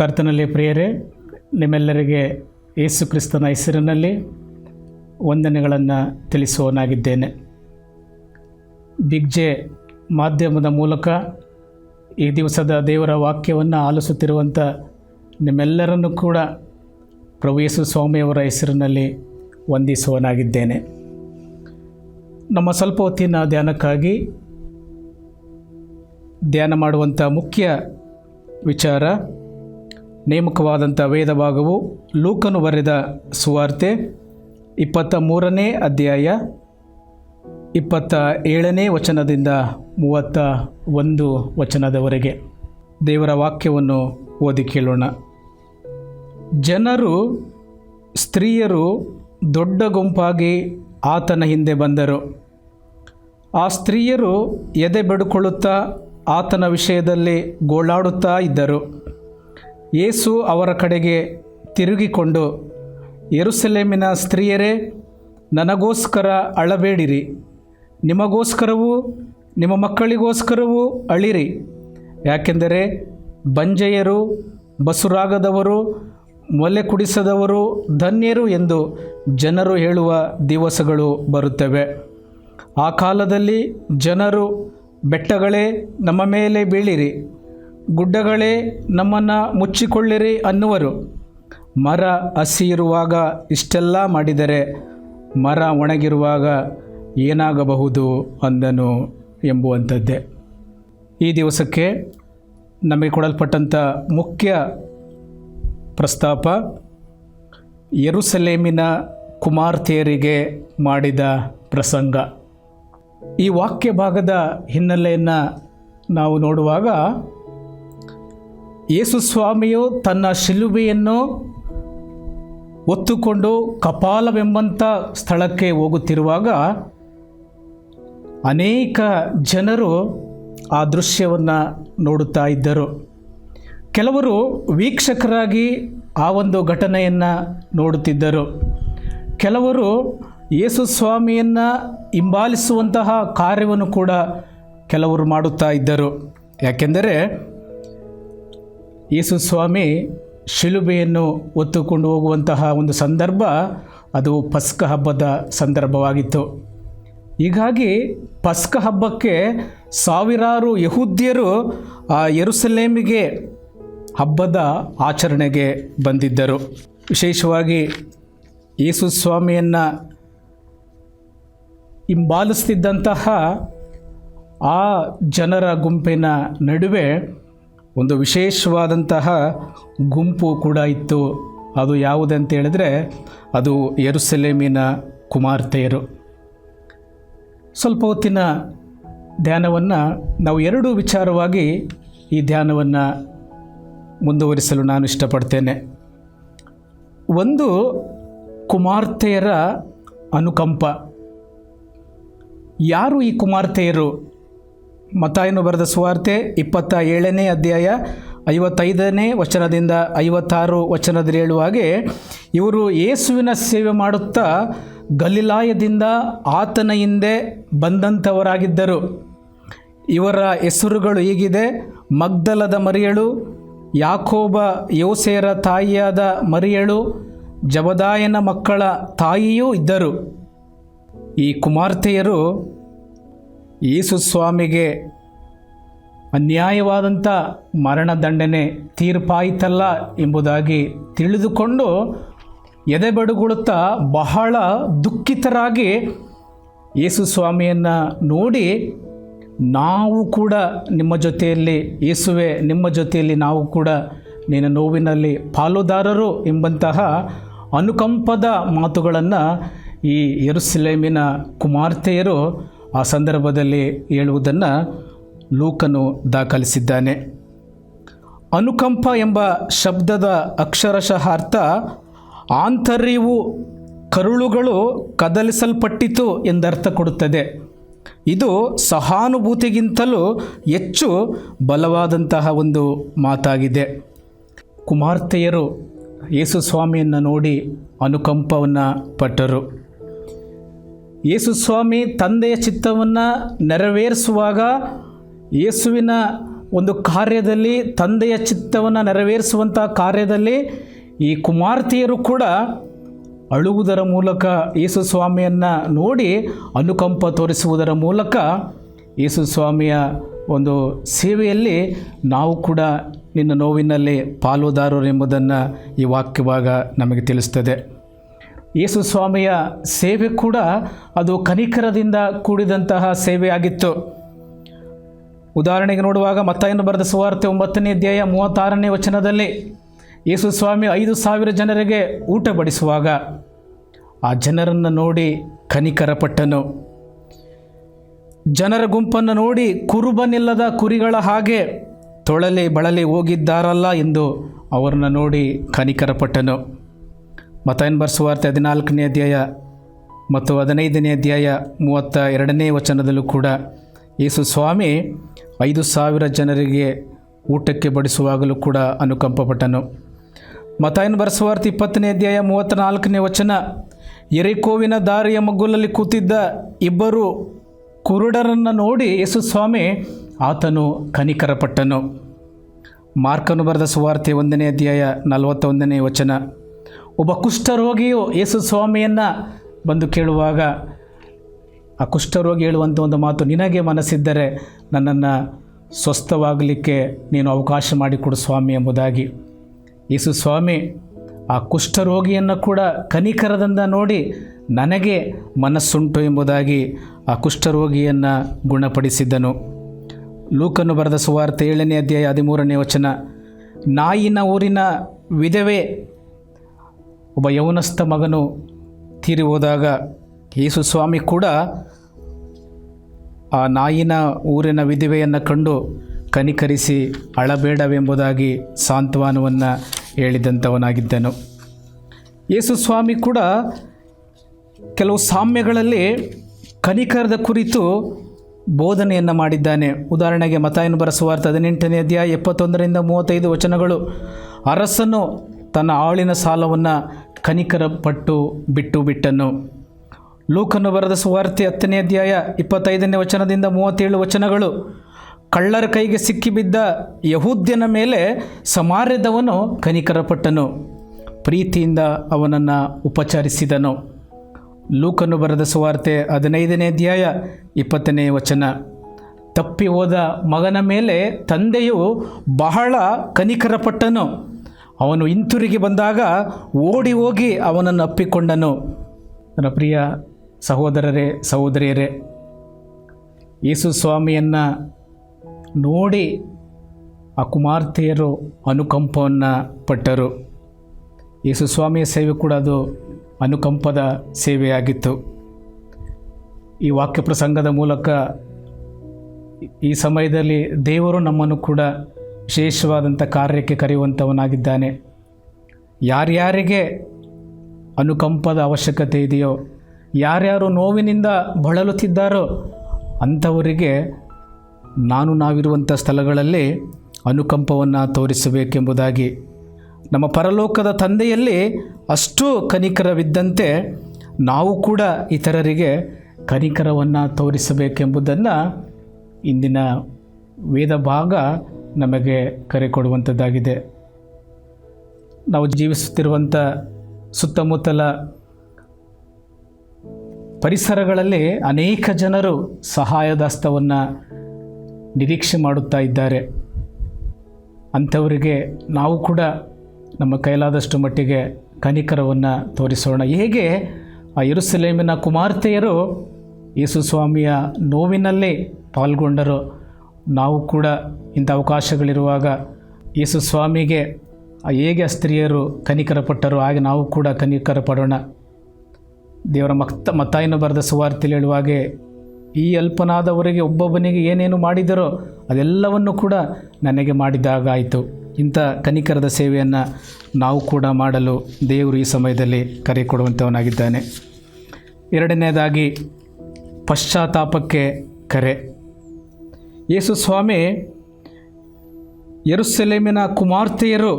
ಕರ್ತನಲ್ಲಿ ಪ್ರಿಯರೇ, ನಿಮ್ಮೆಲ್ಲರಿಗೆ ಯೇಸು ಕ್ರಿಸ್ತನ ಹೆಸರಿನಲ್ಲಿ ವಂದನೆಗಳನ್ನು ತಿಳಿಸುವನಾಗಿದ್ದೇನೆ ಬಿಗ್ ಜೆ ಮಾಧ್ಯಮದ ಮೂಲಕ ಈ ದಿವಸದ ದೇವರ ವಾಕ್ಯವನ್ನು ಆಲಿಸುತ್ತಿರುವಂಥ ನಿಮ್ಮೆಲ್ಲರನ್ನು ಕೂಡ ಪ್ರಭು ಯೇಸು ಸ್ವಾಮಿಯವರ ಹೆಸರಿನಲ್ಲಿ ವಂದಿಸುವನಾಗಿದ್ದೇನೆ ನಮ್ಮ ಸ್ವಲ್ಪ ಹೊತ್ತಿನ ಧ್ಯಾನಕ್ಕಾಗಿ ಧ್ಯಾನ ಮಾಡುವಂಥ ಮುಖ್ಯ ವಿಚಾರ ನೇಮಕವಾದಂಥ ವೇದ ಭಾಗವು ಲೂಕನು ಬರೆದ ಸುವಾರ್ತೆ ಇಪ್ಪತ್ತ ಮೂರನೇ ಅಧ್ಯಾಯ ಇಪ್ಪತ್ತ ಏಳನೇ ವಚನದಿಂದ ಮೂವತ್ತ ಒಂದು ವಚನದವರೆಗೆ. ದೇವರ ವಾಕ್ಯವನ್ನು ಓದಿ ಕೇಳೋಣ. ಜನರು, ಸ್ತ್ರೀಯರು ದೊಡ್ಡ ಗುಂಪಾಗಿ ಆತನ ಹಿಂದೆ ಬಂದರು. ಆ ಸ್ತ್ರೀಯರು ಎದೆ ಬಡುಕೊಳ್ಳುತ್ತಾ ಆತನ ವಿಷಯದಲ್ಲಿ ಗೋಳಾಡುತ್ತಾ ಇದ್ದರು. ಯೇಸು ಅವರ ಕಡೆಗೆ ತಿರುಗಿಕೊಂಡು ಎರುಸಲೇಮಿನ ಸ್ತ್ರೀಯರೇ, ನನಗೋಸ್ಕರ ಅಳಬೇಡಿರಿ. ನಿಮಗೋಸ್ಕರವೂ, ನಿಮ್ಮ ಮಕ್ಕಳಿಗೋಸ್ಕರವೂ ಅಳಿರಿ. ಯಾಕೆಂದರೆ ಬಂಜೆಯರು, ಬಸುರಾಗದವರು ಮೊಲೆ ಕುಡಿಸದವರು, ಧನ್ಯರು ಎಂದು ಜನರು ಹೇಳುವ ದಿವಸಗಳು ಬರುತ್ತವೆ. ಆ ಕಾಲದಲ್ಲಿ ಜನರು ಬೆಟ್ಟಗಳೇ ನಮ್ಮ ಮೇಲೆ ಬೀಳಿರಿ. ಗುಡ್ಡಗಳೇ ನಮ್ಮನ್ನು ಮುಚ್ಚಿಕೊಳ್ಳಿರಿ ಅನ್ನುವರು. ಮರ ಹಸಿ ಇರುವಾಗ ಇಷ್ಟೆಲ್ಲ ಮಾಡಿದರೆ ಮರ ಒಣಗಿರುವಾಗ ಏನಾಗಬಹುದು ಅಂದನು ಎಂಬುವಂಥದ್ದೇ. ಈ ದಿವಸಕ್ಕೆ ನಮಗೆ ಕೊಡಲ್ಪಟ್ಟಂಥ ಮುಖ್ಯ ಪ್ರಸ್ತಾಪ, ಯರುಸಲೇಮಿನ ಕುಮಾರ್ತೆಯರಿಗೆ ಮಾಡಿದ ಪ್ರಸಂಗ. ಈ ವಾಕ್ಯ ಭಾಗದ ಹಿನ್ನೆಲೆಯನ್ನು ನಾವು ನೋಡುವಾಗ ಯೇಸು ಸ್ವಾಮಿಯು ತನ್ನ ಶಿಲುಬೆಯನ್ನು ಒತ್ತುಕೊಂಡು ಕಪಾಲವೆಂಬಂಥ ಸ್ಥಳಕ್ಕೆ ಹೋಗುತ್ತಿರುವಾಗ ಅನೇಕ ಜನರು ಆ ದೃಶ್ಯವನ್ನು ನೋಡುತ್ತಾ ಇದ್ದರು. ಕೆಲವರು ವೀಕ್ಷಕರಾಗಿ ಆ ಒಂದು ಘಟನೆಯನ್ನು ನೋಡುತ್ತಿದ್ದರು. ಕೆಲವರು ಯೇಸು ಸ್ವಾಮಿಯನ್ನು ಹಿಂಬಾಲಿಸುವಂತಹ ಕಾರ್ಯವನ್ನು ಕೂಡ ಕೆಲವರು ಮಾಡುತ್ತಾ ಇದ್ದರು. ಯಾಕೆಂದರೆ ಯೇಸು ಸ್ವಾಮಿ ಶಿಲುಬೆಯನ್ನು ಹೊತ್ತುಕೊಂಡು ಹೋಗುವಂತಹ ಒಂದು ಸಂದರ್ಭ ಅದು ಪಸ್ಕ ಹಬ್ಬದ ಸಂದರ್ಭವಾಗಿತ್ತು. ಹೀಗಾಗಿ ಪಸ್ಕ ಹಬ್ಬಕ್ಕೆ ಸಾವಿರಾರು ಯಹೂದ್ಯರು ಆ ಯೆರೂಸಲೇಮಿಗೆ ಹಬ್ಬದ ಆಚರಣೆಗೆ ಬಂದಿದ್ದರು. ವಿಶೇಷವಾಗಿ ಯೇಸು ಸ್ವಾಮಿಯನ್ನು ಹಿಂಬಾಲಿಸ್ತಿದ್ದಂತಹ ಆ ಜನರ ಗುಂಪಿನ ನಡುವೆ ಒಂದು ವಿಶೇಷವಾದಂತಹ ಗುಂಪು ಕೂಡ ಇತ್ತು. ಅದು ಯಾವುದಂತ ಹೇಳಿದ್ರೆ, ಅದು ಯೆರೂಸಲೇಮಿನ ಕುಮಾರ್ತೆಯರು. ಸ್ವಲ್ಪ ಹೊತ್ತಿನ ಧ್ಯಾನವನ್ನು ನಾವು ಎರಡು ವಿಚಾರವಾಗಿ ಈ ಧ್ಯಾನವನ್ನು ಮುಂದುವರಿಸಲು ನಾನು ಇಷ್ಟಪಡ್ತೇನೆ. ಒಂದು, ಕುಮಾರ್ತೆಯರ ಅನುಕಂಪ. ಯಾರು ಈ ಕುಮಾರ್ತೆಯರು? ಮತಾಯನು ಬರೆದ ಸುವಾರ್ತೆ ಇಪ್ಪತ್ತ ಏಳನೇ ಅಧ್ಯಾಯ ಐವತ್ತೈದನೇ ವಚನದಿಂದ ಐವತ್ತಾರು ವಚನದಲ್ಲಿ ಹೇಳುವ ಇವರು ಯೇಸುವಿನ ಸೇವೆ ಮಾಡುತ್ತಾ ಗಲಿಲಾಯದಿಂದ ಆತನ ಹಿಂದೆ ಬಂದಂಥವರಾಗಿದ್ದರು. ಇವರ ಹೆಸರುಗಳು ಹೀಗಿದೆ, ಮಗ್ದಲದ ಮರಿಯಳು, ಯಾಕೋಬ ಯೋಸೆಯರ ತಾಯಿಯಾದ ಮರಿಯಳು, ಜಬದಾಯನ ಮಕ್ಕಳ ತಾಯಿಯೂ ಇದ್ದರು. ಈ ಕುಮಾರ್ತೆಯರು ಯೇಸು ಸ್ವಾಮಿಗೆ ಅನ್ಯಾಯವಾದಂಥ ಮರಣದಂಡನೆ ತೀರ್ಪಾಯಿತಲ್ಲ ಎಂಬುದಾಗಿ ತಿಳಿದುಕೊಂಡು ಎದೆಬಡುಗೊಳ್ಳುತ್ತಾ ಬಹಳ ದುಃಖಿತರಾಗಿ ಯೇಸು ಸ್ವಾಮಿಯನ್ನು ನೋಡಿ, ನಾವು ಕೂಡ ನಿಮ್ಮ ಜೊತೆಯಲ್ಲಿ, ಯೇಸುವೆ, ನಿಮ್ಮ ಜೊತೆಯಲ್ಲಿ ನಾವು ಕೂಡ ನಿನ್ನ ನೋವಿನಲ್ಲಿ ಪಾಲುದಾರರು ಎಂಬಂತಹ ಅನುಕಂಪದ ಮಾತುಗಳನ್ನು ಈ ಯೆರೂಸಲೇಮಿನ ಕುಮಾರ್ತೆಯರು ಆ ಸಂದರ್ಭದಲ್ಲಿ ಹೇಳುವುದನ್ನು ಲೂಕನು ದಾಖಲಿಸಿದ್ದಾನೆ. ಅನುಕಂಪ ಎಂಬ ಶಬ್ದದ ಅಕ್ಷರಶಃ ಅರ್ಥ ಆಂತರ್ಯವು ಕರುಳುಗಳು ಕದಲಿಸಲ್ಪಟ್ಟಿತು ಎಂದರ್ಥ ಕೊಡುತ್ತದೆ. ಇದು ಸಹಾನುಭೂತಿಗಿಂತಲೂ ಹೆಚ್ಚು ಬಲವಾದಂತಹ ಒಂದು ಮಾತಾಗಿದೆ. ಕುಮಾರ್ತೆಯರು ಯೇಸು ಸ್ವಾಮಿಯನ್ನು ನೋಡಿ ಅನುಕಂಪವನ್ನು ಪಟ್ಟರು. ಯೇಸು ಸ್ವಾಮಿ ತಂದೆಯ ಚಿತ್ತವನ್ನು ನೆರವೇರಿಸುವಾಗ ಯೇಸುವಿನ ಒಂದು ಕಾರ್ಯದಲ್ಲಿ, ತಂದೆಯ ಚಿತ್ತವನ್ನು ನೆರವೇರಿಸುವಂಥ ಕಾರ್ಯದಲ್ಲಿ ಈ ಕುಮಾರ್ತೆಯರು ಕೂಡ ಅಳುವುದರ ಮೂಲಕ ಯೇಸು ಸ್ವಾಮಿಯನ್ನು ನೋಡಿ ಅನುಕಂಪ ತೋರಿಸುವುದರ ಮೂಲಕ ಯೇಸು ಸ್ವಾಮಿಯ ಒಂದು ಸೇವೆಯಲ್ಲಿ ನಾವು ಕೂಡ ನಿನ್ನ ನೋವಿನಲ್ಲಿ ಪಾಲುದಾರರು ಎಂಬುದನ್ನು ಈ ವಾಕ್ಯವಾಗ ನಮಗೆ ತಿಳಿಸ್ತದೆ. ಯೇಸು ಸ್ವಾಮಿಯ ಸೇವೆ ಕೂಡ ಅದು ಕನಿಕರದಿಂದ ಕೂಡಿದಂತಹ ಸೇವೆಯಾಗಿತ್ತು. ಉದಾಹರಣೆಗೆ ನೋಡುವಾಗ ಮತ್ತಾಯನ್ನು ಬರೆದ ಸುವಾರ್ತೆ ಒಂಬತ್ತನೇ ಅಧ್ಯಾಯ ಮೂವತ್ತಾರನೇ ವಚನದಲ್ಲಿ ಯೇಸು ಸ್ವಾಮಿ ಐದು ಸಾವಿರ ಜನರಿಗೆ ಊಟ ಬಡಿಸುವಾಗ ಆ ಜನರನ್ನು ನೋಡಿ ಕನಿಕರಪಟ್ಟನು. ಜನರ ಗುಂಪನ್ನು ನೋಡಿ ಕುರುಬನಿಲ್ಲದ ಕುರಿಗಳ ಹಾಗೆ ತೊಳಲಿ ಬಳಲಿ ಹೋಗಿದ್ದಾರಲ್ಲ ಎಂದು ಅವರನ್ನು ನೋಡಿ ಕನಿಕರಪಟ್ಟನು. ಮತಾಯನ್ ಬರ್ಸುವಾರ್ತೆ ಹದಿನಾಲ್ಕನೇ ಅಧ್ಯಾಯ ಮತ್ತು ಹದಿನೈದನೇ ಅಧ್ಯಾಯ ಮೂವತ್ತ ಎರಡನೇ ವಚನದಲ್ಲೂ ಕೂಡ ಯೇಸು ಸ್ವಾಮಿ ಐದು ಸಾವಿರ ಜನರಿಗೆ ಊಟಕ್ಕೆ ಬಡಿಸುವಾಗಲೂ ಕೂಡ ಅನುಕಂಪಪಟ್ಟನು. ಮತಾಯನ್ ಬರ್ಸುವಾರ್ತೆ ಇಪ್ಪತ್ತನೇ ಅಧ್ಯಾಯ ಮೂವತ್ತ ನಾಲ್ಕನೇ ವಚನ ಎರಿಕೋವಿನ ದಾರಿಯ ಮಗ್ಗುಲಲ್ಲಿ ಕೂತಿದ್ದ ಇಬ್ಬರು ಕುರುಡರನ್ನು ನೋಡಿ ಯೇಸು ಸ್ವಾಮಿ ಆತನು ಕನಿಕರಪಟ್ಟನು. ಮಾರ್ಕನು ಬರೆದ ಸುವಾರ್ತೆ ಒಂದನೇ ಅಧ್ಯಾಯ ನಲವತ್ತೊಂದನೇ ವಚನ ಒಬ್ಬ ಕುಷ್ಠರೋಗಿಯು ಯೇಸು ಸ್ವಾಮಿಯನ್ನು ಬಂದು ಕೇಳುವಾಗ, ಆ ಕುಷ್ಠರೋಗಿ ಹೇಳುವಂಥ ಒಂದು ಮಾತು, ನಿನಗೆ ಮನಸ್ಸಿದ್ದರೆ ನನ್ನನ್ನು ಸ್ವಸ್ಥವಾಗಲಿಕ್ಕೆ ನೀನು ಅವಕಾಶ ಮಾಡಿಕೊಡು ಸ್ವಾಮಿ ಎಂಬುದಾಗಿ. ಯೇಸು ಸ್ವಾಮಿ ಆ ಕುಷ್ಠರೋಗಿಯನ್ನು ಕೂಡ ಕನಿಕರದಿಂದ ನೋಡಿ, ನನಗೆ ಮನಸ್ಸುಂಟು ಎಂಬುದಾಗಿ ಆ ಕುಷ್ಠರೋಗಿಯನ್ನು ಗುಣಪಡಿಸಿದ್ದನು. ಲೂಕನ್ನು ಬರೆದ ಸುವಾರ್ತೆ ಏಳನೇ ಅಧ್ಯಾಯ ಹದಿಮೂರನೇ ವಚನ, ನಾಯಿನ ಊರಿನ ವಿಧವೆ ಒಬ್ಬ ಯೌನಸ್ಥ ಮಗನು ತೀರಿ ಹೋದಾಗ ಯೇಸು ಸ್ವಾಮಿ ಕೂಡ ಆ ನಾಯಿನ ಊರಿನ ವಿಧವೆಯನ್ನು ಕಂಡು ಕನಿಕರಿಸಿ ಅಳಬೇಡವೆಂಬುದಾಗಿ ಸಾಂತ್ವನವನ್ನು ಹೇಳಿದಂಥವನಾಗಿದ್ದನು. ಯೇಸು ಸ್ವಾಮಿ ಕೂಡ ಕೆಲವು ಸಾಮ್ಯಗಳಲ್ಲಿ ಕನಿಕರದ ಕುರಿತು ಬೋಧನೆಯನ್ನು ಮಾಡಿದ್ದಾನೆ. ಉದಾಹರಣೆಗೆ ಮತಾಯನು ಬರಸುವಾರ್ಥ ಹದಿನೆಂಟನೇ ಅಧ್ಯಾಯ ಎಪ್ಪತ್ತೊಂದರಿಂದ ಮೂವತ್ತೈದು ವಚನಗಳು. ಅರಸನು ತನ್ನ ಆಳಿನ ಸಾಲವನ್ನು ಕನಿಕರ ಪಟ್ಟು ಬಿಟ್ಟು ಬಿಟ್ಟನು. ಲೂಕನ್ನು ಬರೆದ ಸುವಾರ್ತೆ ಹತ್ತನೇ ಅಧ್ಯಾಯ ಇಪ್ಪತ್ತೈದನೇ ವಚನದಿಂದ ಮೂವತ್ತೇಳು ವಚನಗಳು. ಕಳ್ಳರ ಕೈಗೆ ಸಿಕ್ಕಿಬಿದ್ದ ಯಹೂದ್ಯನ ಮೇಲೆ ಸಮಾರ್ಯದವನು ಕನಿಕರಪಟ್ಟನು. ಪ್ರೀತಿಯಿಂದ ಅವನನ್ನು ಉಪಚರಿಸಿದನು. ಲೂಕನ್ನು ಬರೆದ ಸುವಾರ್ತೆ ಹದಿನೈದನೇ ಅಧ್ಯಾಯ ಇಪ್ಪತ್ತನೇ ವಚನ. ತಪ್ಪಿ ಹೋದ ಮಗನ ಮೇಲೆ ತಂದೆಯು ಬಹಳ ಕನಿಕರಪಟ್ಟನು. ಅವನು ಹಿಂತಿರುಗಿ ಬಂದಾಗ ಓಡಿ ಹೋಗಿ ಅವನನ್ನು ಅಪ್ಪಿಕೊಂಡನು. ನನ್ನ ಪ್ರಿಯ ಸಹೋದರರೇ, ಸಹೋದರಿಯರೇ, ಯೇಸು ಸ್ವಾಮಿಯನ್ನು ನೋಡಿ ಆ ಕುಮಾರ್ತೆಯರು ಅನುಕಂಪವನ್ನು ಪಟ್ಟರು. ಯೇಸು ಸ್ವಾಮಿಯ ಸೇವೆ ಕೂಡ ಅದು ಅನುಕಂಪದ ಸೇವೆಯಾಗಿತ್ತು. ಈ ವಾಕ್ಯ ಪ್ರಸಂಗದ ಮೂಲಕ ಈ ಸಮಯದಲ್ಲಿ ದೇವರು ನಮ್ಮನ್ನು ಕೂಡ ವಿಶೇಷವಾದಂಥ ಕಾರ್ಯಕ್ಕೆ ಕರೆಯುವಂಥವನಾಗಿದ್ದಾನೆ. ಯಾರ್ಯಾರಿಗೆ ಅನುಕಂಪದ ಅವಶ್ಯಕತೆ ಇದೆಯೋ, ಯಾರ್ಯಾರು ನೋವಿನಿಂದ ಬಳಲುತ್ತಿದ್ದಾರೋ ಅಂಥವರಿಗೆ ನಾನು ನಾವಿರುವಂಥ ಸ್ಥಳಗಳಲ್ಲಿ ಅನುಕಂಪವನ್ನು ತೋರಿಸಬೇಕೆಂಬುದಾಗಿ. ನಮ್ಮ ಪರಲೋಕದ ತಂದೆಯಲ್ಲಿ ಅಷ್ಟು ಕನಿಕರವಿದ್ದಂತೆ ನಾವು ಕೂಡ ಇತರರಿಗೆ ಕನಿಕರವನ್ನು ತೋರಿಸಬೇಕೆಂಬುದನ್ನು ಇಂದಿನ ವೇದ ಭಾಗ ನಮಗೆ ಕರೆ ಕೊಡುವಂಥದ್ದಾಗಿದೆ. ನಾವು ಜೀವಿಸುತ್ತಿರುವಂಥ ಸುತ್ತಮುತ್ತಲ ಪರಿಸರಗಳಲ್ಲಿ ಅನೇಕ ಜನರು ಸಹಾಯದಾಸ್ತವನ್ನು ನಿರೀಕ್ಷೆ ಮಾಡುತ್ತಾ ಇದ್ದಾರೆ. ಅಂಥವರಿಗೆ ನಾವು ಕೂಡ ನಮ್ಮ ಕೈಲಾದಷ್ಟು ಮಟ್ಟಿಗೆ ಕನಿಕರವನ್ನು ತೋರಿಸೋಣ. ಹೇಗೆ? ಆ ಇರುಸಲೇಮಿನ ಕುಮಾರ್ತೆಯರು ಯೇಸು ಸ್ವಾಮಿಯ ನೋವಿನಲ್ಲಿ ಪಾಲ್ಗೊಂಡರು. ನಾವು ಕೂಡ ಇಂಥ ಅವಕಾಶಗಳಿರುವಾಗ ಯೇಸು ಸ್ವಾಮಿಗೆ ಹೇಗೆ ಸ್ತ್ರೀಯರು ಕನಿಕರ ಪಟ್ಟರು ಹಾಗೆ ನಾವು ಕೂಡ ಕನಿಕರ ಪಡೋಣ ದೇವರ ಮಕ್ತ ಮತ್ತಾಯಿನ ಬರೆದ ಸುವಾರ್ತೆಯಲ್ಲಿ ಹೇಳುವಾಗೆ ಈ ಅಲ್ಪನಾದವರಿಗೆ ಒಬ್ಬೊಬ್ಬನಿಗೆ ಏನೇನು ಮಾಡಿದರೋ ಅದೆಲ್ಲವನ್ನು ಕೂಡ ನನಗೆ ಮಾಡಿದಾಗಾಯಿತು. ಇಂಥ ಕನಿಕರದ ಸೇವೆಯನ್ನು ನಾವು ಕೂಡ ಮಾಡಲು ದೇವರು ಈ ಸಮಯದಲ್ಲಿ ಕರೆ ಕೊಡುವಂಥವನಾಗಿದ್ದಾನೆ. ಎರಡನೇದಾಗಿ ಪಶ್ಚಾತ್ತಾಪಕ್ಕೆ ಕರೆ. ಯೇಸು ಸ್ವಾಮಿ, ಯರುಸಲೇಮಿನ ಕುಮಾರ್ತೆಯರು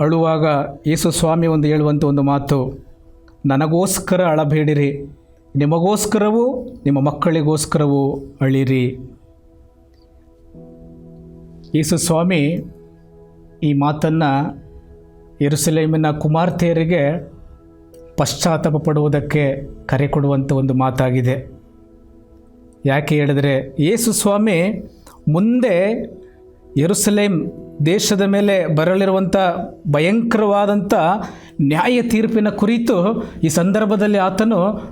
ಅಳುವಾಗ ಯೇಸು ಸ್ವಾಮಿ ಒಂದು ಹೇಳುವಂಥ ಒಂದು ಮಾತು, ನನಗೋಸ್ಕರ ಅಳಬೇಡಿರಿ, ನಿಮಗೋಸ್ಕರವೂ ನಿಮ್ಮ ಮಕ್ಕಳಿಗೋಸ್ಕರವೂ ಅಳಿರಿ. ಯೇಸು ಸ್ವಾಮಿ ಈ ಮಾತನ್ನು ಯೆರೂಸಲೇಮಿನ ಕುಮಾರ್ತೆಯರಿಗೆ ಪಶ್ಚಾತ್ತಾಪ ಪಡುವುದಕ್ಕೆ ಕರೆ ಕೊಡುವಂಥ ಒಂದು ಮಾತಾಗಿದೆ. ಯಾಕೆ ಹೇಳಿದರೆ ಯೇಸು ಸ್ವಾಮಿ ಮುಂದೆ ಯರುಸಲೇಮ್ ದೇಶದ ಮೇಲೆ ಬರಲಿರುವಂಥ ಭಯಂಕರವಾದಂಥ ನ್ಯಾಯ ತೀರ್ಪಿನ ಕುರಿತು ಈ ಸಂದರ್ಭದಲ್ಲಿ ಆತನು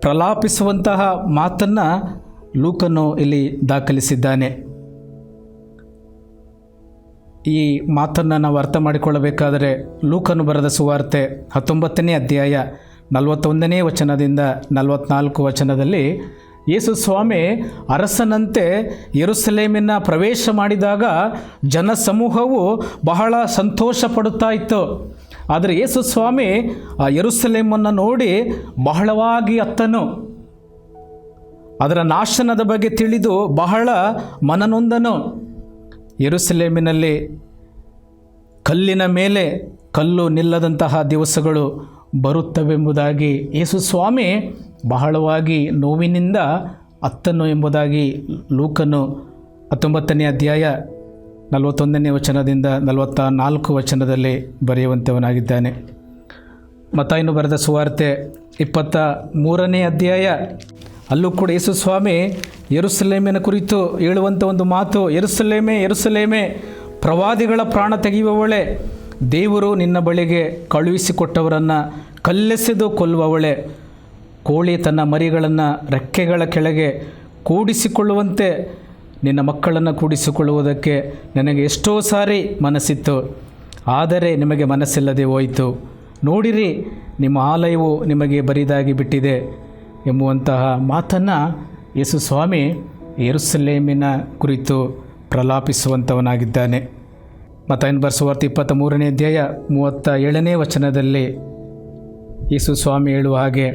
ಪ್ರಲಾಪಿಸುವಂತಹ ಮಾತನ್ನು ಲೂಕನು ಇಲ್ಲಿ ದಾಖಲಿಸಿದ್ದಾನೆ. ಈ ಮಾತನ್ನು ನಾವು ಅರ್ಥ ಮಾಡಿಕೊಳ್ಳಬೇಕಾದರೆ ಲೂಕನು ಬರೆದ ಸುವಾರ್ತೆ ಹತ್ತೊಂಬತ್ತನೇ ಅಧ್ಯಾಯ ನಲವತ್ತೊಂದನೇ ವಚನದಿಂದ ನಲವತ್ನಾಲ್ಕು ವಚನದಲ್ಲಿ ಯೇಸು ಸ್ವಾಮಿ ಅರಸನಂತೆ ಯರುಸಲೇಮಿನ ಪ್ರವೇಶ ಮಾಡಿದಾಗ ಜನಸಮೂಹವು ಬಹಳ ಸಂತೋಷ ಪಡುತ್ತಾ ಇತ್ತು ಆದರೆ ಯೇಸು ಸ್ವಾಮಿ, ಆ ಯರುಸಲೇಮನ್ನು ನೋಡಿ ಬಹಳವಾಗಿ ಅತ್ತನು. ಅದರ ನಾಶನದ ಬಗ್ಗೆ ತಿಳಿದು ಬಹಳ ಮನನೊಂದನು. ಯೆರೂಸಲೇಮಿನಲ್ಲಿ ಕಲ್ಲಿನ ಮೇಲೆ ಕಲ್ಲು ನಿಲ್ಲದಂತಹ ದಿವಸಗಳು ಬರುತ್ತವೆಂಬುದಾಗಿ ಯೇಸು ಸ್ವಾಮಿ ಬಹಳವಾಗಿ ನೋವಿನಿಂದ ಅತ್ತನು ಎಂಬುದಾಗಿ ಲೂಕನು ಹತ್ತೊಂಬತ್ತನೇ ಅಧ್ಯಾಯ ನಲವತ್ತೊಂದನೇ ವಚನದಿಂದ ನಲವತ್ತ ನಾಲ್ಕು ವಚನದಲ್ಲಿ ಬರೆಯುವಂಥವನಾಗಿದ್ದಾನೆ. ಮತ್ತಾಯಿನು ಬರೆದ ಸುವಾರ್ತೆ ಇಪ್ಪತ್ತ ಮೂರನೇ ಅಧ್ಯಾಯ, ಅಲ್ಲೂ ಕೂಡ ಯೇಸು ಸ್ವಾಮಿ ಎರುಸಲೇಮಿನ ಕುರಿತು ಹೇಳುವಂಥ ಒಂದು ಮಾತು ಎರುಸಲೇಮೆ ಎರುಸಲೇಮೆ ಪ್ರವಾದಿಗಳ ಪ್ರಾಣ ತೆಗೆಯುವವಳೆ ದೇವರು ನಿನ್ನ ಬಳಿಗೆ ಕಳುಹಿಸಿಕೊಟ್ಟವರನ್ನು ಕಲ್ಲೆಸೆದು ಕೊಲ್ಲುವವಳೆ. ಕೋಳಿ ತನ್ನ ಮರಿಗಳನ್ನು ರೆಕ್ಕೆಗಳ ಕೆಳಗೆ ಕೂಡಿಸಿಕೊಳ್ಳುವಂತೆ ನಿನ್ನ ಮಕ್ಕಳನ್ನು ಕೂಡಿಸಿಕೊಳ್ಳುವುದಕ್ಕೆ ನನಗೆ ಎಷ್ಟೋ ಸಾರಿ ಮನಸ್ಸಿತ್ತು. ಆದರೆ ನಿಮಗೆ ಮನಸ್ಸಿಲ್ಲದೆ ಹೋಯಿತು. ನೋಡಿರಿ, ನಿಮ್ಮ ಆಲಯವು ನಿಮಗೆ ಬರಿದಾಗಿ ಬಿಟ್ಟಿದೆ ಎಂಬುವಂತಹ ಮಾತನ್ನು ಯೇಸು ಸ್ವಾಮಿ ಎರುಸಲೇಮಿನ ಕುರಿತು ಪ್ರಲಾಪಿಸುವಂಥವನಾಗಿದ್ದಾನೆ ಮತ್ತಾಯನ್ ಬರ್ಸುವಾರ್ತೆ ಇಪ್ಪತ್ತ ಮೂರನೇ ಅಧ್ಯಾಯ ಮೂವತ್ತ ಏಳನೇ ವಚನದಲ್ಲಿ ಯೇಸು ಸ್ವಾಮಿ ಹೇಳುವ ಹಾಗೆ,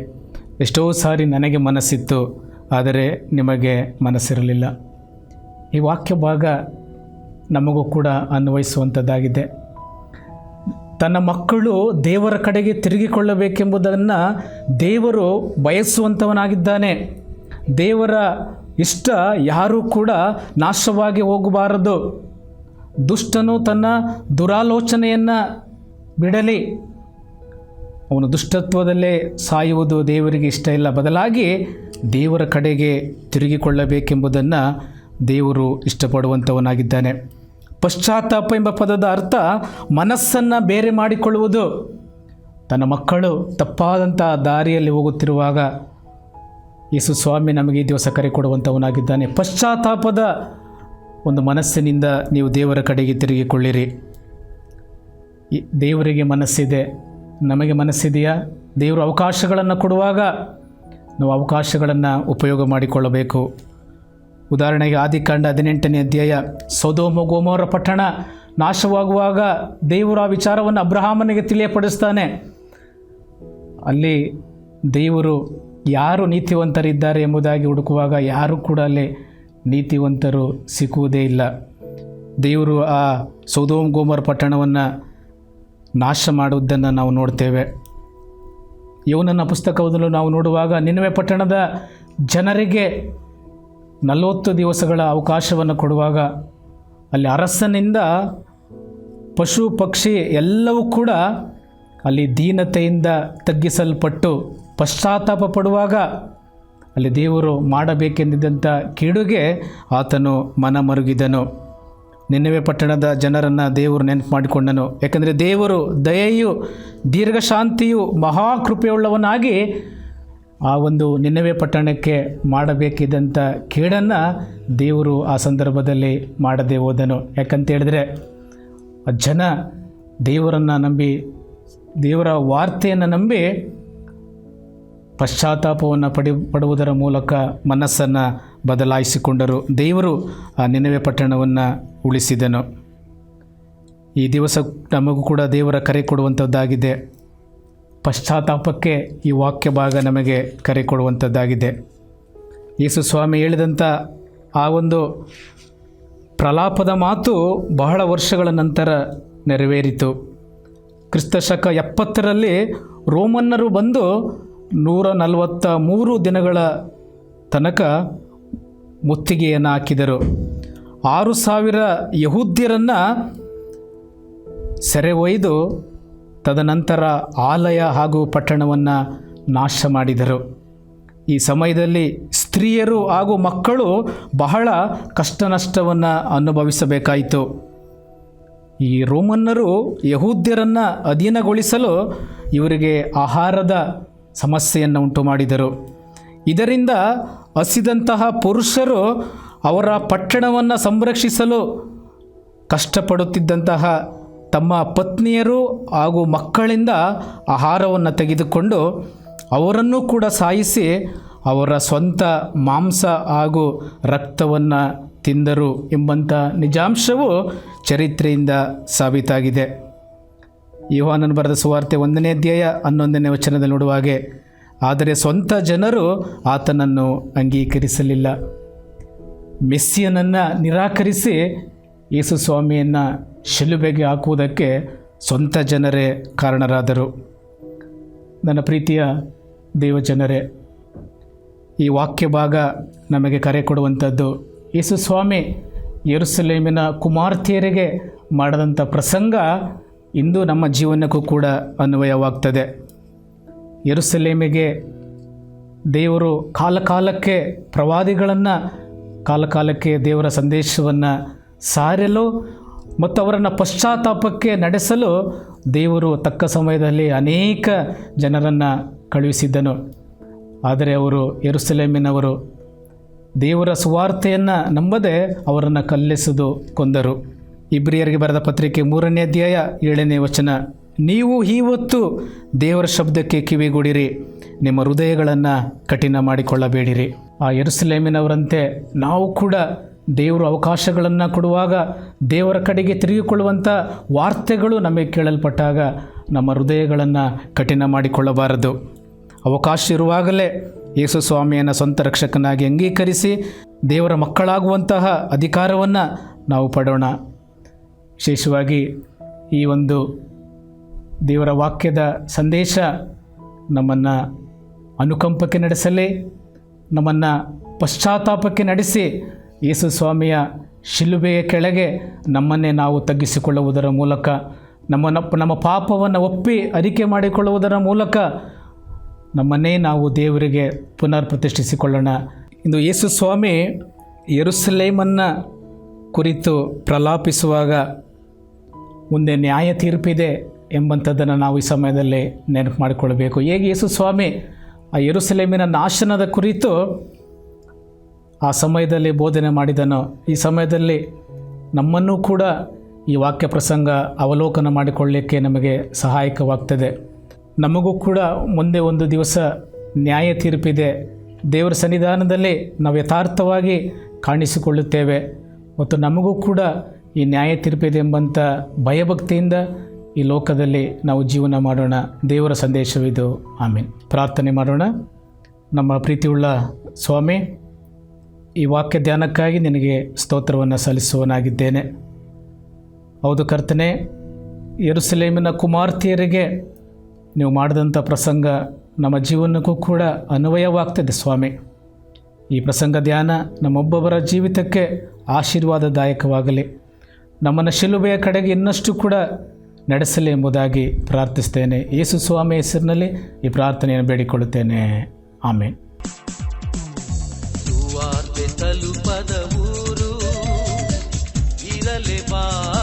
ಎಷ್ಟೋ ಸಾರಿ ನನಗೆ ಮನಸ್ಸಿತ್ತು, ಆದರೆ ನಿಮಗೆ ಮನಸ್ಸಿರಲಿಲ್ಲ. ಈ ವಾಕ್ಯ ಭಾಗ ನಮಗೂ ಕೂಡ ಅನ್ವಯಿಸುವಂಥದ್ದಾಗಿದೆ. ತನ್ನ ಮಕ್ಕಳು ದೇವರ ಕಡೆಗೆ ತಿರುಗಿಕೊಳ್ಳಬೇಕೆಂಬುದನ್ನು ದೇವರು ಬಯಸುವಂಥವನಾಗಿದ್ದಾನೆ. ದೇವರ ಇಷ್ಟ ಯಾರೂ ಕೂಡ ನಾಶವಾಗಿ ಹೋಗಬಾರದು. ದುಷ್ಟನು ತನ್ನ ದುರಾಲೋಚನೆಯನ್ನು ಬಿಡಲಿ. ಅವನು ದುಷ್ಟತ್ವದಲ್ಲೇ ಸಾಯುವುದು ದೇವರಿಗೆ ಇಷ್ಟ ಇಲ್ಲ. ಬದಲಾಗಿ ದೇವರ ಕಡೆಗೆ ತಿರುಗಿಕೊಳ್ಳಬೇಕೆಂಬುದನ್ನು ದೇವರು ಇಷ್ಟಪಡುವಂಥವನಾಗಿದ್ದಾನೆ. ಪಶ್ಚಾತ್ತಾಪ ಎಂಬ ಪದದ ಅರ್ಥ ಮನಸ್ಸನ್ನು ಬೇರೆ ಮಾಡಿಕೊಳ್ಳುವುದು. ತನ್ನ ಮಕ್ಕಳು ತಪ್ಪಾದಂಥ ದಾರಿಯಲ್ಲಿ ಹೋಗುತ್ತಿರುವಾಗ ಯೇಸು ಸ್ವಾಮಿ ನಮಗೆ ಈ ದಿವಸ ಕರೆ ಕೊಡುವಂಥವನಾಗಿದ್ದಾನೆ. ಪಶ್ಚಾತ್ತಾಪದ ಒಂದು ಮನಸ್ಸಿನಿಂದ ನೀವು ದೇವರ ಕಡೆಗೆ ತಿರುಗಿಕೊಳ್ಳಿರಿ. ದೇವರಿಗೆ ಮನಸ್ಸಿದೆ. ನಮಗೆ ಮನಸ್ಸಿದೆಯಾ? ದೇವರು ಅವಕಾಶಗಳನ್ನು ಕೊಡುವಾಗ ನಾವು ಅವಕಾಶಗಳನ್ನು ಉಪಯೋಗ ಮಾಡಿಕೊಳ್ಳಬೇಕು. ಉದಾಹರಣೆಗೆ ಆದಿಕಾಂಡ ಹದಿನೆಂಟನೇ ಅಧ್ಯಾಯ, ಸೋದೋಮ ಗೋಮೋರ ಪಟ್ಟಣ ನಾಶವಾಗುವಾಗ ದೇವರು ಆ ವಿಚಾರವನ್ನು ಅಬ್ರಹಾಮನಿಗೆ ತಿಳಿಯಪಡಿಸ್ತಾನೆ. ಅಲ್ಲಿ ದೇವರು ಯಾರು ನೀತಿವಂತರಿದ್ದಾರೆ ಎಂಬುದಾಗಿ ಹುಡುಕುವಾಗ ಯಾರೂ ಕೂಡ ಅಲ್ಲಿ ನೀತಿವಂತರು ಸಿಕ್ಕುವುದೇ ಇಲ್ಲ. ದೇವರು ಆ ಸೌದೋಮ್ ಗೋಮರ್ ಪಟ್ಟಣವನ್ನು ನಾಶ ಮಾಡುವುದನ್ನು ನಾವು ನೋಡ್ತೇವೆ. ಇವನನ್ನ ಪುಸ್ತಕವನ್ನು ನಾವು ನೋಡುವಾಗ ನಿನ್ನವೇ ಪಟ್ಟಣದ ಜನರಿಗೆ ನಲವತ್ತು ದಿವಸಗಳ ಅವಕಾಶವನ್ನು ಕೊಡುವಾಗ ಅಲ್ಲಿ ಅರಸನಿಂದ ಪಶು, ಪಕ್ಷಿ ಎಲ್ಲವೂ ಕೂಡ ಅಲ್ಲಿ ದೀನತೆಯಿಂದ ತಗ್ಗಿಸಲ್ಪಟ್ಟು ಪಶ್ಚಾತ್ತಾಪ ಪಡುವಾಗ ಅಲ್ಲಿ ದೇವರು ಮಾಡಬೇಕೆಂದಿದ್ದಂಥ ಕೀಡುಗೆ ಆತನು ಮನ ಮರುಗಿದನು ನಿನ್ನವೇ ಪಟ್ಟಣದ ಜನರನ್ನು ದೇವರು ನೆನಪು ಮಾಡಿಕೊಂಡನು. ಯಾಕಂದರೆ ದೇವರು ದಯೆಯು, ದೀರ್ಘಶಾಂತಿಯು, ಮಹಾಕೃಪೆಯುಳ್ಳವನಾಗಿ ಆ ಒಂದು ನಿನ್ನವೇ ಪಟ್ಟಣಕ್ಕೆ ಮಾಡಬೇಕಿದ್ದಂಥ ಕೇಡನ್ನು ದೇವರು ಆ ಸಂದರ್ಭದಲ್ಲಿ ಮಾಡದೆ ಹೋದನು. ಆ ಜನ ದೇವರನ್ನು ನಂಬಿ, ದೇವರ ವಾರ್ತೆಯನ್ನು ನಂಬಿ ಪಶ್ಚಾತ್ತಾಪವನ್ನು ಪಡಿ, ಪಡುವುದರ ಮೂಲಕ ಮನಸ್ಸನ್ನು ಬದಲಾಯಿಸಿಕೊಂಡರು. ದೇವರು, ಆ ನಿನವೆ ಪಟ್ಟಣವನ್ನು ಉಳಿಸಿದನು. ಈ ದಿವಸ ನಮಗೂ ಕೂಡ ದೇವರ ಕರೆ ಕೊಡುವಂಥದ್ದಾಗಿದೆ. ಪಶ್ಚಾತ್ತಾಪಕ್ಕೆ ಈ ವಾಕ್ಯ ಭಾಗ ನಮಗೆ ಕರೆ ಕೊಡುವಂಥದ್ದಾಗಿದೆ. ಯೇಸು ಸ್ವಾಮಿ ಹೇಳಿದಂಥ ಆ ಒಂದು ಪ್ರಲಾಪದ ಮಾತು ಬಹಳ ವರ್ಷಗಳ ನಂತರ ನೆರವೇರಿತು. ಕ್ರಿಸ್ತಶಕ ಎಪ್ಪತ್ತರಲ್ಲಿ ರೋಮನ್ನರು ಬಂದು ನೂರ ನಲವತ್ತ ಮೂರು ದಿನಗಳ ತನಕ ಮುತ್ತಿಗೆಯನ್ನು ಹಾಕಿದರು. ಆರು ಸಾವಿರ ಯಹೂದ್ಯರನ್ನು ಸೆರೆ ಒಯ್ದು ತದನಂತರ ಆಲಯ ಹಾಗೂ ಪಟ್ಟಣವನ್ನು ನಾಶ ಮಾಡಿದರು. ಈ ಸಮಯದಲ್ಲಿ ಸ್ತ್ರೀಯರು ಹಾಗೂ ಮಕ್ಕಳು ಬಹಳ ಕಷ್ಟ ನಷ್ಟವನ್ನು ಅನುಭವಿಸಬೇಕಾಯಿತು. ಈ ರೋಮನ್ನರು ಯಹೂದ್ಯರನ್ನು ಅಧೀನಗೊಳಿಸಲು ಇವರಿಗೆ ಆಹಾರದ ಸಮಸ್ಯೆಯನ್ನು ಉಂಟು ಮಾಡಿದರು. ಇದರಿಂದ ಹಸಿದಂತಹ ಪುರುಷರು ಅವರ ಪಟ್ಟಣವನ್ನು ಸಂರಕ್ಷಿಸಲು ಕಷ್ಟಪಡುತ್ತಿದ್ದಂತಹ ತಮ್ಮ ಪತ್ನಿಯರು ಹಾಗೂ ಮಕ್ಕಳಿಂದ ಆಹಾರವನ್ನು ತೆಗೆದುಕೊಂಡು ಅವರನ್ನು ಕೂಡ ಸಾಯಿಸಿ ಅವರ ಸ್ವಂತ ಮಾಂಸ ಹಾಗೂ ರಕ್ತವನ್ನು ತಿಂದರು ಎಂಬಂಥ ನಿಜಾಂಶವು ಚರಿತ್ರೆಯಿಂದ ಸಾಬೀತಾಗಿದೆ. ಯೋಹಾನನು ಬರೆದ ಸುವಾರ್ತೆ ಒಂದನೇ ಅಧ್ಯಾಯ ಹನ್ನೊಂದನೇ ವಚನದಲ್ಲಿ ನೋಡುವ ಹಾಗೆ, ಆದರೆ ಸ್ವಂತ ಜನರು ಆತನನ್ನು ಅಂಗೀಕರಿಸಲಿಲ್ಲ. ಮೆಸ್ಸಿಯನನ್ನು ನಿರಾಕರಿಸಿ ಯೇಸು ಸ್ವಾಮಿಯನ್ನು ಶಿಲುಬೆಗೆ ಹಾಕುವುದಕ್ಕೆ ಸ್ವಂತ ಜನರೇ ಕಾರಣರಾದರು. ನನ್ನ ಪ್ರೀತಿಯ ದೇವಜನರೇ, ಈ ವಾಕ್ಯ ಭಾಗ ನಮಗೆ ಕರೆ ಕೊಡುವಂಥದ್ದು, ಯೇಸು ಸ್ವಾಮಿ ಯರುಸಲೇಮಿನ ಕುಮಾರ್ತೆಯರಿಗೆ ಮಾಡಿದಂಥ ಪ್ರಸಂಗ ಇಂದು ನಮ್ಮ ಜೀವನಕ್ಕೂ ಕೂಡ ಅನ್ವಯವಾಗ್ತದೆ. ಯೆರೂಸಲೇಮಿಗೆ ದೇವರು ಕಾಲಕಾಲಕ್ಕೆ ಪ್ರವಾದಿಗಳನ್ನು, ಕಾಲಕಾಲಕ್ಕೆ ದೇವರ ಸಂದೇಶವನ್ನು ಸಾರಲು ಮತ್ತು ಅವರನ್ನು ಪಶ್ಚಾತ್ತಾಪಕ್ಕೆ ನಡೆಸಲು ದೇವರು ತಕ್ಕ ಸಮಯದಲ್ಲಿ ಅನೇಕ ಜನರನ್ನು ಕಳುಹಿಸಿದ್ದನು. ಆದರೆ ಅವರು ಯೆರೂಸಲೇಮಿನವರು ದೇವರ ಸುವಾರ್ತೆಯನ್ನು ನಂಬದೆ ಅವರನ್ನು ಕಲ್ಲೆಸೆದು ಕೊಂದರು. ಇಬ್ರಿಯರಿಗೆ ಬರೆದ ಪತ್ರಿಕೆ ಮೂರನೇ ಅಧ್ಯಾಯ ಏಳನೇ ವಚನ. ನೀವು ಈ ಹೊತ್ತು ದೇವರ ಶಬ್ದಕ್ಕೆ ಕಿವಿಗೂಡಿರಿ, ನಿಮ್ಮ ಹೃದಯಗಳನ್ನು ಕಠಿಣ ಮಾಡಿಕೊಳ್ಳಬೇಡಿರಿ. ಆ ಯೆರೂಸಲೇಮಿನವರಂತೆ ನಾವು ಕೂಡ ದೇವರು ಅವಕಾಶಗಳನ್ನು ಕೊಡುವಾಗ ದೇವರ ಕಡೆಗೆ ತಿರುಗಿಕೊಳ್ಳುವಂಥ ವಾರ್ತೆಗಳು ನಮಗೆ ಕೇಳಲ್ಪಟ್ಟಾಗ ನಮ್ಮ ಹೃದಯಗಳನ್ನು ಕಠಿಣ ಮಾಡಿಕೊಳ್ಳಬಾರದು. ಅವಕಾಶ ಇರುವಾಗಲೇ ಯೇಸು ಸ್ವಾಮಿಯನ್ನು ಸ್ವಂತ ರಕ್ಷಕನಾಗಿ ಅಂಗೀಕರಿಸಿ ದೇವರ ಮಕ್ಕಳಾಗುವಂತಹ ಅಧಿಕಾರವನ್ನು ನಾವು ಪಡೋಣ. ವಿಶೇಷವಾಗಿ ಈ ಒಂದು ದೇವರ ವಾಕ್ಯದ ಸಂದೇಶ ನಮ್ಮನ್ನು ಅನುಕಂಪಕ್ಕೆ ನಡೆಸಲಿ, ನಮ್ಮನ್ನು ಪಶ್ಚಾತ್ತಾಪಕ್ಕೆ ನಡೆಸಿ, ಯೇಸು ಸ್ವಾಮಿಯ ಶಿಲುಬೆಯ ಕೆಳಗೆ ನಮ್ಮನ್ನೇ ನಾವು ತಗ್ಗಿಸಿಕೊಳ್ಳುವುದರ ಮೂಲಕ, ನಮ್ಮನ್ನ ನಮ್ಮ ಪಾಪವನ್ನು ಒಪ್ಪಿ ಅರಿಕೆ ಮಾಡಿಕೊಳ್ಳುವುದರ ಮೂಲಕ ನಮ್ಮನ್ನೇ ನಾವು ದೇವರಿಗೆ ಪುನರ್ ಪ್ರತಿಷ್ಠಿಸಿಕೊಳ್ಳೋಣ ಇಂದು ಯೇಸು ಸ್ವಾಮಿ ಯರುಸಲೇಮನ್ನು ಕುರಿತು ಪ್ರಲಾಪಿಸುವಾಗ ಮುಂದೆ ನ್ಯಾಯ ತೀರ್ಪಿದೆ ಎಂಬಂಥದ್ದನ್ನು ನಾವು ಈ ಸಮಯದಲ್ಲಿ ನೆನಪು ಮಾಡಿಕೊಳ್ಬೇಕು ಹೇಗೆ ಯೇಸು ಸ್ವಾಮಿ ಆ ಯರುಸಲೇಮಿನ ನಾಶನದ ಕುರಿತು ಆ ಸಮಯದಲ್ಲಿ ಬೋಧನೆ ಮಾಡಿದನೋ, ಈ ಸಮಯದಲ್ಲಿ ನಮ್ಮನ್ನು ಕೂಡ ಈ ವಾಕ್ಯ ಪ್ರಸಂಗ ಅವಲೋಕನ ಮಾಡಿಕೊಳ್ಳಲಿಕ್ಕೆ ನಮಗೆ ಸಹಾಯಕವಾಗ್ತದೆ. ನಮಗೂ ಕೂಡ ಮುಂದೆ ಒಂದು ದಿವಸ ನ್ಯಾಯ ತೀರ್ಪಿದೆ. ದೇವರ ಸನ್ನಿಧಾನದಲ್ಲಿ ನಾವು ಯಥಾರ್ಥವಾಗಿ ಕಾಣಿಸಿಕೊಳ್ಳುತ್ತೇವೆ. ಮತ್ತು ನಮಗೂ ಕೂಡ ಈ ನ್ಯಾಯ ತಿರುಪಿದೆ ಎಂಬಂಥ ಭಯಭಕ್ತಿಯಿಂದ ಈ ಲೋಕದಲ್ಲಿ ನಾವು ಜೀವನ ಮಾಡೋಣ. ದೇವರ ಸಂದೇಶವಿದು. ಆಮೇಲೆ ಪ್ರಾರ್ಥನೆ ಮಾಡೋಣ. ನಮ್ಮ ಪ್ರೀತಿಯುಳ್ಳ ಸ್ವಾಮಿ, ಈ ವಾಕ್ಯ ಧ್ಯಾನಕ್ಕಾಗಿ ನಿನಗೆ ಸ್ತೋತ್ರವನ್ನು ಸಲ್ಲಿಸುವನಾಗಿದ್ದೇನೆ. ಹೌದು ಕರ್ತನೆ ಎರುಸಲೇಮಿನ ಕುಮಾರ್ತೆಯರಿಗೆ ನೀವು ಮಾಡಿದಂಥ ಪ್ರಸಂಗ ನಮ್ಮ ಜೀವನಕ್ಕೂ ಕೂಡ ಅನ್ವಯವಾಗ್ತದೆ ಸ್ವಾಮಿ. ಈ ಪ್ರಸಂಗ ಧ್ಯಾನ ನಮ್ಮೊಬ್ಬೊಬ್ಬರ ಜೀವಿತಕ್ಕೆ ಆಶೀರ್ವಾದದಾಯಕವಾಗಲಿ. ನಮ್ಮನ್ನು ಶಿಲುಬೆಯ ಕಡೆಗೆ ಇನ್ನಷ್ಟು ಕೂಡ ನಡೆಸಲಿ ಎಂಬುದಾಗಿ ಪ್ರಾರ್ಥಿಸ್ತೇನೆ ಯೇಸು ಸ್ವಾಮಿ ಹೆಸರಿನಲ್ಲಿ ಈ ಪ್ರಾರ್ಥನೆಯನ್ನು ಬೇಡಿಕೊಳ್ಳುತ್ತೇನೆ. ಆಮೇಲೆ ತಲುಪದ ಊರು, ಇರಲಿ ಬಾ.